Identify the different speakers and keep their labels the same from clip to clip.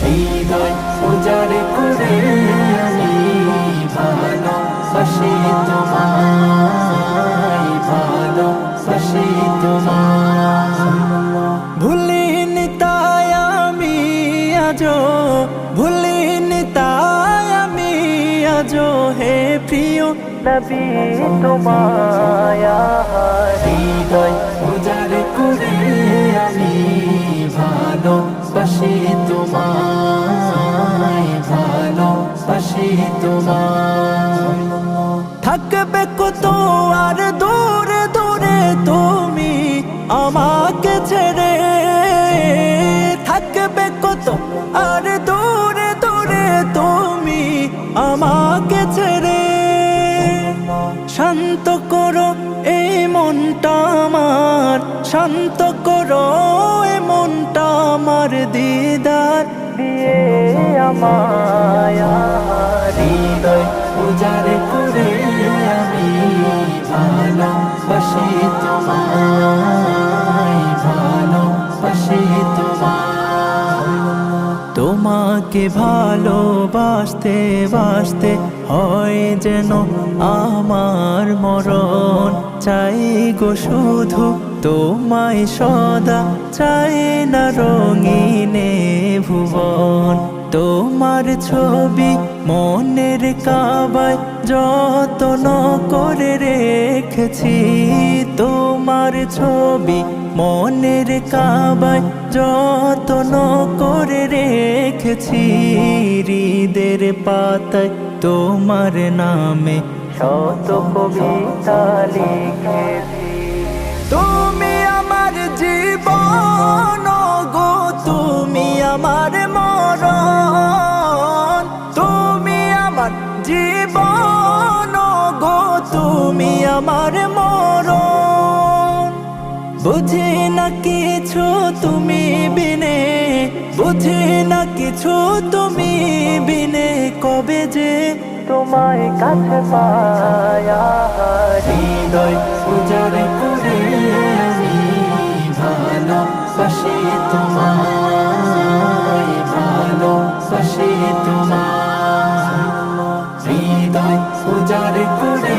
Speaker 1: হৃদয় উজার করে আমি ভালোবাসি তোমায় ভালোবাসি তোমায় ভুলিনি তাই আমি আজো ভুলিনি তাই আমি আজো হে প্রিয় নবী তোমায় হৃদয় উজার করে আমি ভালো ভালোবাসি তোমায় থাকবে কত আর দূরে দূরে তুমি আমাকে ছেড়ে। থাকবে কত আর দূরে দূরে তুমি আমাকে ছেড়ে। শান্ত করো এই মনটা আমার, শান্ত করো এই মনটা আমার দিদার। দিয়ে আমায় হৃদয় উজার তোমায় তোমাকে ভালোবাসতে বাসতে হয় যেন আমার মরণ। চাই গো শুধু তোমায় সদা, চাই না রঙিনে ভুবন। তোমার ছবি মনের কাবায় যতন করে রেখেছি। তোমার ছবি মনের কাবায় যতন করে রেখেছি। হৃদের পাতায় তোমার নামে শত কবিতা লিখেছি। তুমি আমার মরণ। বুঝি না কিছু তুমি বিনে, বুঝি না কিছু তুমি বিনে, কবে যে তোমায় কাছে পায়া হৃদয় উজাড় করে আমি ভালোবাসি তোমায় ভালোবাসি তোমায়। হৃদয় উজাড় করে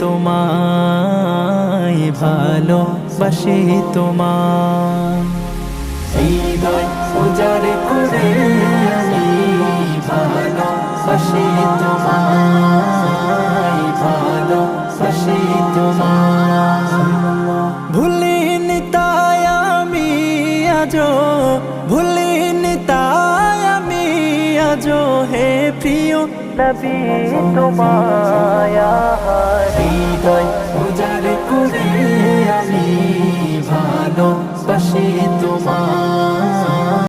Speaker 1: তোমায় ভালোবাসি তোমায়। হৃদয় উজার করে আমি ভালোবাসি ভুলিনি তাই আমি আজো ভুলিনি তাই আজো হে প্রিয়। নবী তোমায়